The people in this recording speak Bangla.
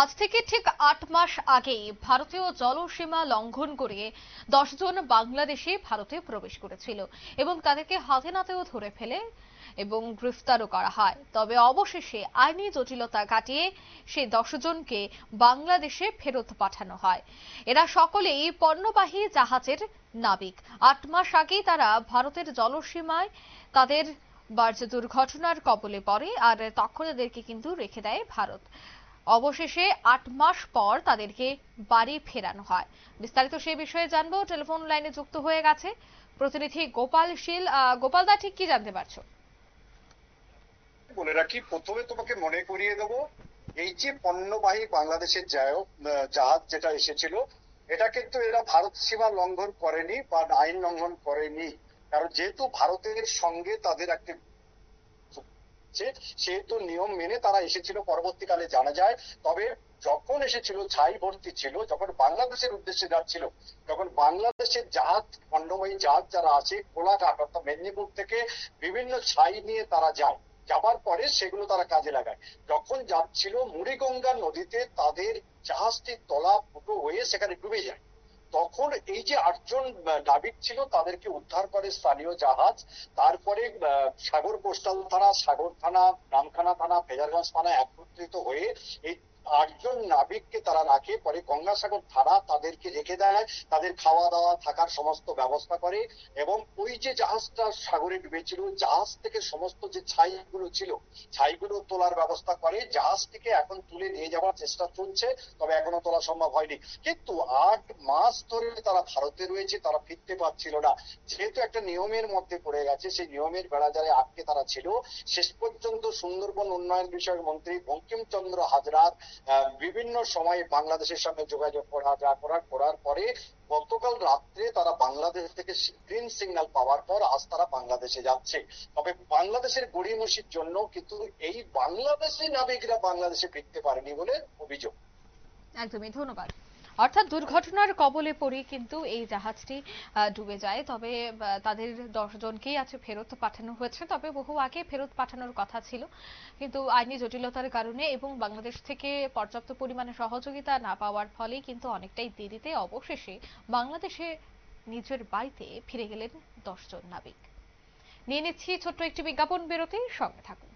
আজ থেকে ঠিক আট মাস আগেই ভারতীয় জলসীমা লঙ্ঘন করে দশজন বাংলাদেশি ভারতে প্রবেশ করেছিল এবং তাদেরকে হাতে নাতেও ধরে ফেলে এবং গ্রেফতারও করা হয়। তবে অবশেষে আইনি জটিলতা কাটিয়ে সেই দশজনকে বাংলাদেশে ফেরত পাঠানো হয়। এরা সকলেই পণ্যবাহী জাহাজের নাবিক। আট মাস আগেই তারা ভারতের জলসীমায় তাদের বার্জ দুর্ঘটনার কবলে পড়ে আর তখন এদেরকে কিন্তু রেখে দেয় ভারত। অবশেষে আট মাস পর তাদেরকে বাড়ি ফেরানো হয়। বিস্তারিত সেই বিষয়ে জানব। টেলিফোন লাইনে যুক্ত হয়ে গেছে প্রতিনিধি গোপাল শীল। আহ, গোপাল দা ঠিক কি জানতে পারছ? বলে রাখি প্রথমে তোমাকে মনে করিয়ে দেবো এই যে পণ্যবাহী বাংলাদেশের জাহাজ যেটা এসেছিল এটা কিন্তু এরা ভারত সীমা লঙ্ঘন করেনি বা আইন লঙ্ঘন করেনি। কারণ যেহেতু ভারতের সঙ্গে তাদের একটা আছে, সেহেতু নিয়ম মেনে তারা এসেছিল পরবর্তীকালে জানা যায়। তবে যখন এসেছিল ছাই ভর্তি ছিল যখন বাংলাদেশের উদ্দেশ্যে যাচ্ছিল যখন বাংলাদেশের জাহাজ পণ্যবাহী জাহাজ যারা আছে কোলাঘাট অর্থাৎ মেদিনীপুর থেকে বিভিন্ন ছাই নিয়ে তারা যায়। যাবার পরে সেগুলো তারা কাজে লাগায়। যখন যাচ্ছিল মুড়িগঙ্গা নদীতে তাদের জাহাজটি তলা ফুটো হয়ে সেখানে ডুবে যায়। তখন এই যে আটজন নাবিক ছিল, তাদেরকে উদ্ধার করে স্থানীয় জাহাজ। তারপরে সাগর কোস্টাল থানা, সাগর থানা, নামখানা থানা, ফেজারগঞ্জ থানা একত্রিত হয়ে এই আটজন নাবিককে তারা রাখে, পরে গঙ্গাসাগর থানা তাদেরকে রেখে দেয়, তাদের খাওয়া দাওয়া থাকার সমস্ত ব্যবস্থা করে এবং ওই যে জাহাজটা সাগরে ডুবেছিল, জাহাজ থেকে সমস্ত যে ছাইগুলো ছিল, ছাইগুলো তোলার ব্যবস্থা করে জাহাজটিকে এখন তুলে নিয়ে যাওয়ার চেষ্টা চলছে, তবে এখনও তোলা সম্ভব হয়নি। কিন্তু আট মাস ধরে তারা ভারতে রয়েছে, তারা ফিরতে পারছিল না। যেহেতু একটা নিয়মের মধ্যে পড়ে গেছে, সেই নিয়মের বেড়াজারে আটকে তারা ছিল। শেষ পর্যন্ত সুন্দরবন উন্নয়ন বিষয়ক মন্ত্রী বঙ্কিমচন্দ্র হাজরার বিভিন্ন সময়ে বাংলাদেশের সঙ্গে যোগাযোগ করা, যা করার করার পরে গতকাল রাত্রে তারা বাংলাদেশ থেকে গ্রিন সিগন্যাল পাওয়ার পর আজ তারা বাংলাদেশে যাচ্ছে। তবে বাংলাদেশের গড়িমসির জন্য কিন্তু এই বাংলাদেশি নাবিকরা বাংলাদেশে ফিরতে পারেনি বলে অভিযোগ। একদমই, ধন্যবাদ। অর্থাৎ দুর্ঘটনার কবলে পড়ে কিন্তু এই জাহাজটি ডুবে যায়। তবে তাদের দশ জনকেই আছে ফেরত পাঠানো হয়েছে। তবে বহু আগে ফেরত পাঠানোর কথা ছিল। কিন্তু আইনি জটিলতার কারণে এবং বাংলাদেশ থেকে পর্যাপ্ত পরিমাণে সহযোগিতা না পাওয়ার ফলে কিন্তু অনেকটাই দেরিতে অবশেষে বাংলাদেশে নিজের বাড়িতে ফিরে গেলেন দশজন নাবিক। নিয়ে নিচ্ছি ছোট্ট একটি বিজ্ঞাপন বেরোতে। সঙ্গে থাকুন।